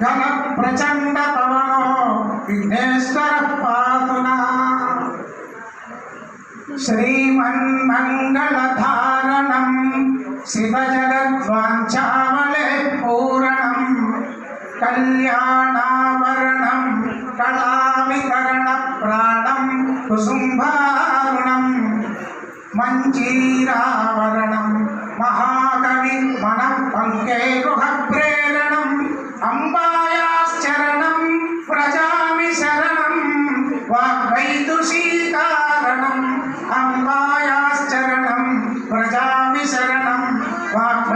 ఘన ప్రచండ పవనో విఘ్నేశ్వర పాతునా. శ్రీమన్మంగళధారణం శివజగద్వాంఛామలే పూరణం. కళ్యాణావరణం కళావికరణ ప్రాణం కుసుంభారుణం. మంజీరావరణం మహాకవి మన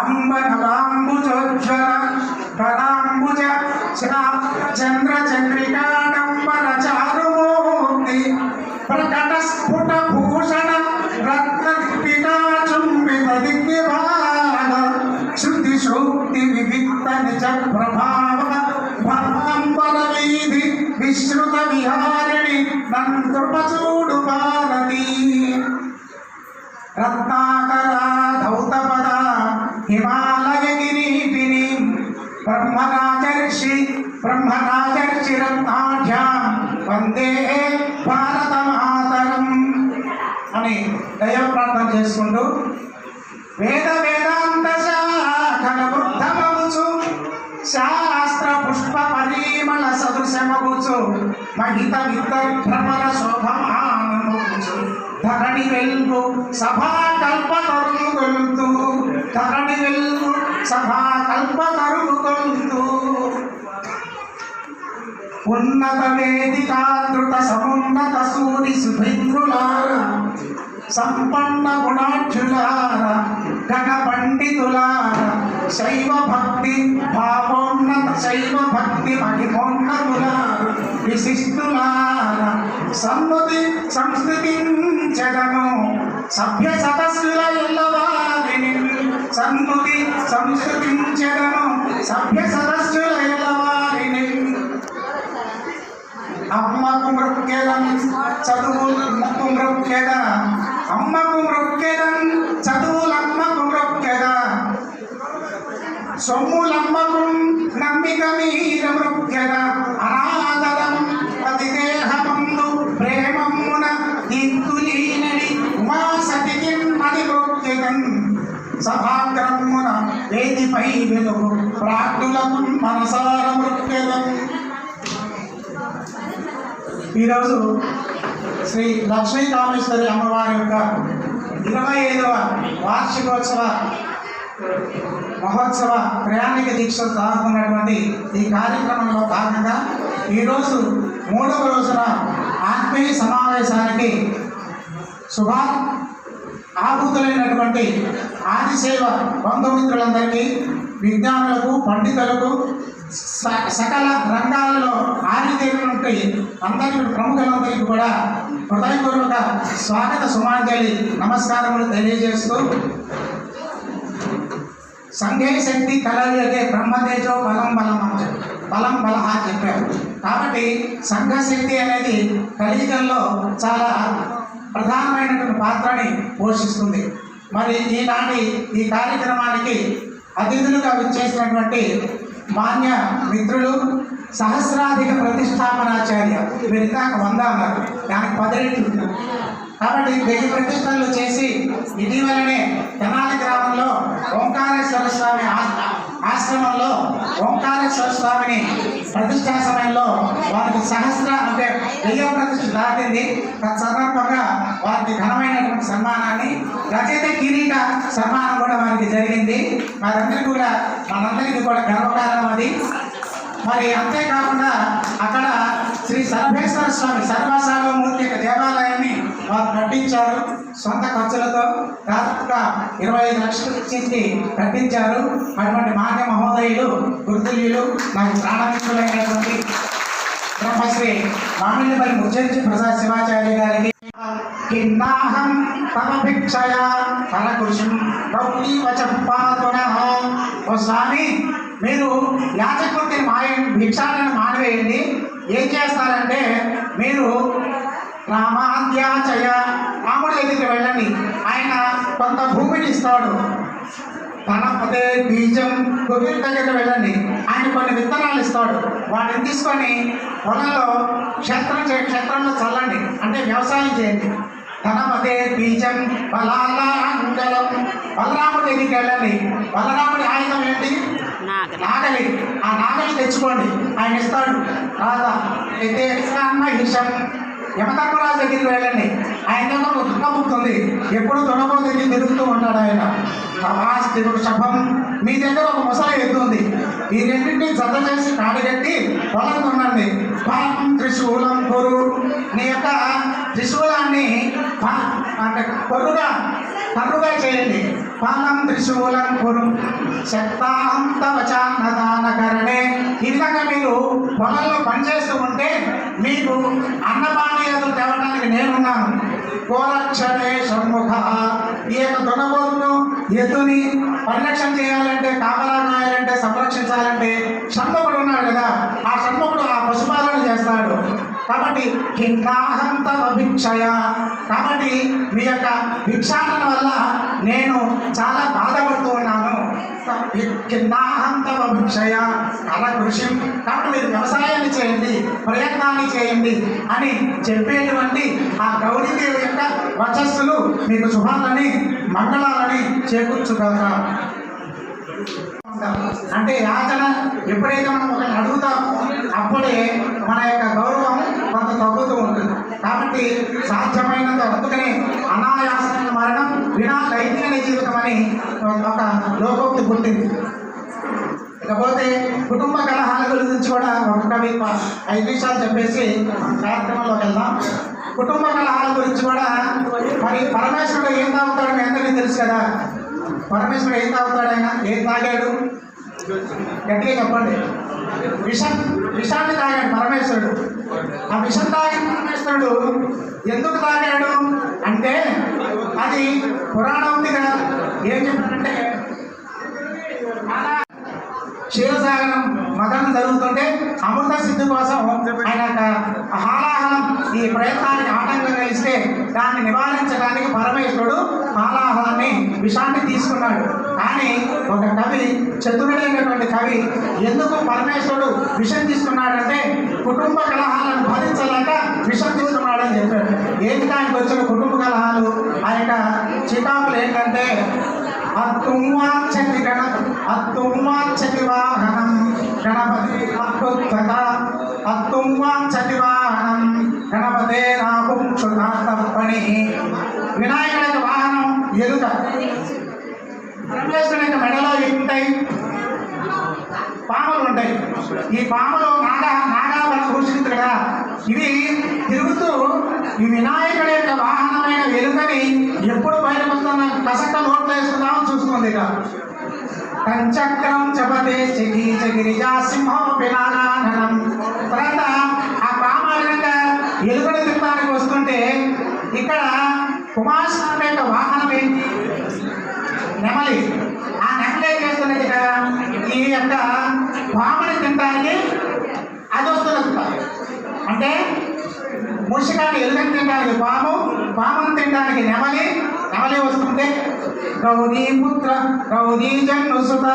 అంబనవాంబుజోజ్వల పరాంబుజ చంద్ర చంద్రికాడంబర హిమాలయ కిరీటిని బ్రహ్మరాజర్షి బ్రహ్మరాజర్షి రత్నాఢ్యాం వందే భారత మాతరం అని దయ ప్రార్థన చేసుకుంటూ వేద సదృశమగుచు మహిత విద్ద భ్రమల శోభమానముచు ధరణి వెల్గు సభా కల్ప తరుగుగొలుతూ ధరణి వెల్గు సభా కల్ప తరుగుగొలుతూ ఉన్నత వేదికాదృత సమున్నత సూరి సుభింద్రులార సంపన్న గుణాఢ్యులార ఘన పండితులార శైవ భక్తి భావోన్నత శైవ భక్తి మహిమ మహిమోన్నతులార విశిష్టులార. సన్నుతి సంస్కృతించదను సభ్య సదస్సుల ఎల్లవారిని సన్నుతి సంస్కృతించదను సభ్య సదస్సుల ఎల్లవారిని. అమ్మకు మృక్కెదం చదువులకు మృక్కెద. అమ్మకు మృక్కెదం చదువులమ్మకు మృక్కెద. సొమ్ముల ప్రేమమున దిద్దులీనని ఉమాసతికి అది మృక్కెదం సభాగ్రమున వేదిపై వెలుగు ప్రార్థులకు మనసార మృత్యుగం ఈరోజు శ్రీ లక్ష్మీ కామేశ్వరి అమ్మవారి యొక్క ఇరవై ఐదవ వార్షికోత్సవ మహోత్సవ ప్రయాణిక దీక్షలు సాగుతున్నటువంటి ఈ కార్యక్రమంలో భాగంగా ఈరోజు మూడవ రోజున ఆత్మీయ సమావేశానికి శుభ ఆహూతులైనటువంటి ఆదిసేవ బంధుమిత్రులందరికీ విజ్ఞానులకు పండితులకు స- సకల రంగాలలో ఆరితేరినటువంటి అందరి ప్రముఖులందరికీ కూడా హృదయపూర్వక స్వాగత సుమాంజలి నమస్కారములు తెలియజేస్తూ సంఘే శక్తి కలలియగే బ్రహ్మతేజో బలం బలం అని బలం బలహా చెప్పారు. కాబట్టి సంఘశక్తి అనేది కలియుగంలో చాలా ప్రధానమైనటువంటి పాత్రని పోషిస్తుంది. మరి ఈనాటి ఈ కార్యక్రమానికి అతిథులుగా విచ్చేసినటువంటి మాన్య మిత్రులు సహస్రాధిక ప్రతిష్టాపనాచార్య. మీరు ఇందాక వంద అన్నారు. దానికి పది రెట్లు కాబట్టి వెయ్యి ప్రతిష్టలు చేసి ఇటీవలనే తెనాలి గ్రామంలో ఓంకారేశ్వర స్వామి ఆ- ఆశ్రమంలో ఓంకారేశ్వర స్వామిని ప్రతిష్టా సమయంలో వారికి సహస్ర అంటే వెయ్యి ప్రతిష్ట దాటింది. సందర్భంగా వారికి ఘనమైనటువంటి సన్మానాన్ని రచయిత కిరీట సన్మానం కూడా వారికి జరిగింది. వారందరికీ కూడా మనందరికీ కూడా గర్వకారణం అది. మరి అంతేకాకుండా అక్కడ శ్రీ సర్వేశ్వర స్వామి సర్వసాగమూర్తి యొక్క కట్టించారు. సొంత ఖర్చులతో దాదాపుగా ఇరవై ఐదు లక్షలు ఇచ్చి కట్టించారు. అటువంటి మాన్య మహోదయులు గుర్తుల్యులు నాకు ప్రాణమిత్రులైనటువంటి బ్రహ్మశ్రీ మామిళ్ళపల్లి ముచ్చరించి ప్రసాద్ శివాచార్య గారికి కిన్నాహం తమ భిక్షయ ఫలకృషం గౌరీ వచపాదునః ఓ స్వామి మీరు యాచకుడిని మాయ భిక్షాలను మానవేయండి. ఏం చేస్తారంటే మీరు రామాధ్యాచయ రాముడి దగ్గరికి వెళ్ళండి. ఆయన కొంత భూమిని ఇస్తాడు. ధనపదే బీజం గోవింద దగ్గర వెళ్ళండి. ఆయన కొన్ని విత్తనాలు ఇస్తాడు. వాటిని తీసుకొని పొలంలో క్షేత్రం చే క్షేత్రంలో చల్లండి. అంటే వ్యవసాయం చేయండి. ధనపదే బీజం బలాల అంగళం బలరాముడి దగ్గరికి వెళ్ళండి. బలరాముడి ఆయుధం ఏంటి? నాగలి. ఆ నాగలి తెచ్చుకోండి. ఆయన ఇస్తాడు. రాదా అయితే మహిషం యమధర్మరాజు దగ్గరికి వెళ్ళండి. ఆయన దగ్గర ఒక ఎప్పుడు తొడగో దగ్గర తిరుగుతూ ఉంటాడు ఆయన. ప్రవాస్తి శభం మీ దగ్గర ఒక ముసలి ఎద్దు ఉంది ఈ రెండింటిని జత చేసి కాడగట్టి పొలం కొనండి. పాపం త్రిశూలం కొరు. నీ యొక్క త్రిశూలాన్ని పా- అంటే కొరుగా కర్రుగా చేయండి. పాలం త్రిశూలం కురు. శక్తాంత వచాన్నదానకరణే ఈ విధంగా మీరు పొలంలో పనిచేస్తూ ఉంటే మీకు అన్నపా నేనున్నాను గోరక్షణే షణ్ముఖ ఈ యొక్క దునబోతును ఎద్దుని పరిరక్షణ చేయాలంటే కాపలా కాయాలంటే సంరక్షించాలంటే షణ్ముఖుడు ఉన్నాడు కదా. ఆ షణ్ముఖుడు ఆ పశుపాలన చేస్తాడు. కాబట్టి కింకాహం తవ భిక్షయ. కాబట్టి మీ యొక్క భిక్షాటన వల్ల నేను చాలా బాధపడుతూ ఉన్నాను. కిందాహం తవ భిక్షయ. కృషి. కాబట్టి మీరు వ్యవసాయాన్ని చేయండి ప్రయత్నాన్ని చేయండి అని చెప్పేటువంటి ఆ గౌరీదేవి యొక్క వచస్సులు మీకు శుభాలని మంగళాలని చేకూర్చుగలరా? అంటే యాచన ఎప్పుడైతే మనం ఒకరిని అడుగుతామో అప్పుడే మన యొక్క గౌరవం కొంత తగ్గుతూ ఉంటుంది. కాబట్టి సాధ్యమైనంత అందుకనే అనాయాసమైన మరణం వినా దైత్యన జీవితం అని ఒక లోకోక్తి పుట్టింది. ఇకపోతే కుటుంబ కలహాల గురించి కూడా ఒక కవి ఐదు విషయాలు చెప్పేసి కార్యక్రమంలోకి వెళ్దాం. కుటుంబ కలహాల గురించి కూడా మరి పరమేశ్వరుడు ఏం తాగుతాడు మీ అందరికీ తెలుసు కదా. పరమేశ్వరుడు ఏం తాగుతాడు ఆయన? ఏం తాగాడు? గట్టిగా చెప్పండి. విషం విషాన్ని తాగాడు పరమేశ్వరుడు. ఆ విషం తాగిన పరమేశ్వరుడు ఎందుకు తాగాడు? అంటే అది పురాణం ఉంది కదా. ఏం చెప్పారంటే క్షీరసాగరం మదనం జరుగుతుంటే అమృత సిద్ధి కోసం ఆయన హాలా ఈ ప్రయత్నానికి ఆటంకం కలిగిస్తే దాన్ని నివారించడానికి పరమేశ్వరుడు హాలాహలాన్ని విషాన్ని తీసుకున్నాడు. కానీ ఒక కవి చతురుడైనటువంటి కవి ఎందుకు పరమేశ్వరుడు విషం తీసుకున్నాడంటే కుటుంబ కలహాలను భరించలేక విషం తీసుకున్నాడని చెప్పాడు. ఏంటి దానికి వచ్చిన కుటుంబ కలహాలు? ఆ యొక్క చికాకులు ఏంటంటే అత్తుమ్మాచతి గణ అత్తుమ్మాచతి వాహనం గణపతి అత్యుత్తక అత్తుమ్మాచతి వాహనం. గణపతే నాకు పని వినాయకుడి యొక్క వాహనం ఎదుట. పరమేశ్వరుని యొక్క మెడలో ఉంటాయి పాములు ఉంటాయి. ఈ పాములు నాగా నాగాబల భూషితుడు కదా. ఇవి తిరుగుతూ ఈ వినాయకుడి యొక్క వాహనమైన ఎలుకని ఎప్పుడు బయటకు వస్తున్న కసక్క నోట్లో వేసుకుందామని చూస్తుంది ఇక. కంచక్రం చపతే చకి చగిరిజా సింహం పినాగానం తర్వాత ఎదుగుడ పామాలంగా వస్తుంటే ఇక్కడ కుమారస్వామి యొక్క వాహనం ఏంటి? నెమలి. ఆ నెమలి ఏం చేస్తున్నది కదా ఈ యొక్క పాముని తినడానికి అది వస్తున్నది అంటే. ముషికాన్ని ఎలుకని తినడానికి పాము పామును తినడానికి నెమలి. నెమలి వస్తుంది గౌరీ పుత్ర గౌరీ జన్ను సుత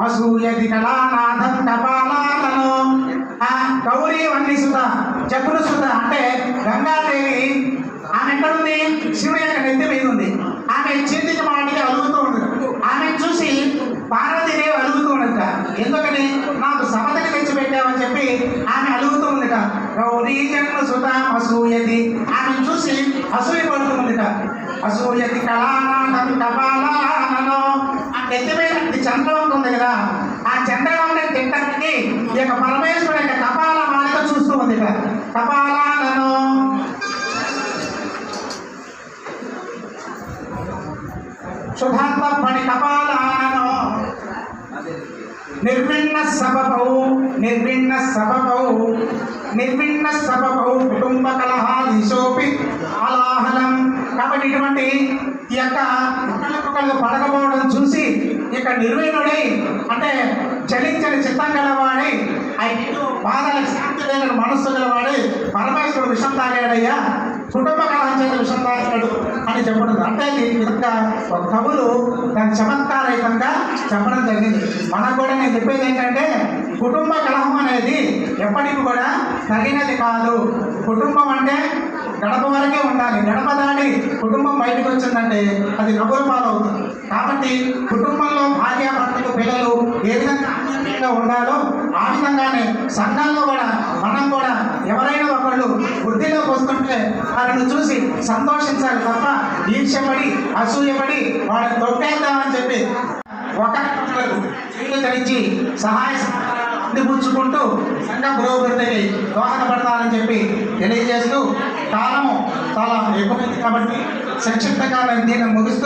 అసూయది కళానాథం కపాలాలను. ఆ గౌరీ వన్ని సుత చెప్పులు సుత అంటే గంగాదేవి ఆమె ఎక్కడుంది? శివుడు యొక్క నెత్తి మీద ఉంది. ఆమె చేతికి మాటికి అలుగుతూ ఉండదు ఆమె చూసి పార్వతీదేవి అలుగుతూ ఉండట ఎందుకని? నాకు సమతని తెచ్చిపెట్టామని చెప్పి ఆమె అలుగుతూ ఉందిట. గౌరీ జన్మ సుత అసూయతి ఆమె చూసి అసూయ పడుతుందిట అసూయతి కళానాథం కపాలానలో ఆ నెత్తి మీద ఈ చంద్రవంక ఉంది కదా. ఆ చంద్రవంక తిట్టడానికి ఈ యొక్క పరమేశ్వరుడు యొక్క కపాల మాలిక చూస్తూ ఉంది ఇక్కడ కపాలాలను శుభాంత పని కపాలాలను. నిర్విణ్ణ సభపౌ నిర్విణ్ణ సభపౌ నిర్విణ్ణ సభపౌ కుటుంబ కలహాదిశోపి అలాహలం కాబట్టి ఇటువంటి ఈ యొక్క ఒకళ్ళకొకళ్ళు పడకపోవడం చూసి ఇక నిర్వీణుడై అంటే చలించని చిత్తం గలవాడై ఆయన ఇటు బాధలకు శాంతి లేని మనస్సు గలవాడై పరమేశ్వరుడు విషం తాగాడయ్యా. కుటుంబ కలహం చేత విషం తాగాడు అని చెప్పడం. అంటే దీని విధంగా ఒక కవులు దాని చమత్కారహితంగా చెప్పడం జరిగింది. మనకు కూడా నేను చెప్పేది ఏంటంటే కుటుంబ కలహం అనేది ఎప్పటికి కూడా తగినది కాదు. కుటుంబం అంటే గడప వరకే ఉండాలి. గడప దాటి కుటుంబం బయటకు వచ్చిందంటే అది నవ్వుల పాలవుతుంది. కాబట్టి కుటుంబంలో భార్య భర్తలు పిల్లలు ఏ విధంగా అన్యోన్యంగా ఉండాలో ఆ విధంగానే సంఘంలో కూడా మనం కూడా ఎవరైనా ఒకళ్ళు వృద్ధిలోకి వస్తుంటే వారిని చూసి సంతోషించాలి తప్ప ఈర్ష్యపడి అసూయపడి వాళ్ళని తొక్కేద్దామని చెప్పి ఒక ధరించి సహాయ సహకారాలు అందిపుచ్చుకుంటూ సంఘ పురోభివృద్ధికి దోహదపడతారని చెప్పి తెలియజేస్తూ కాలము. చాలా ఎక్కువైంది కాబట్టి సంక్షిప్తంగా నేను దీన్ని ముగిస్తూ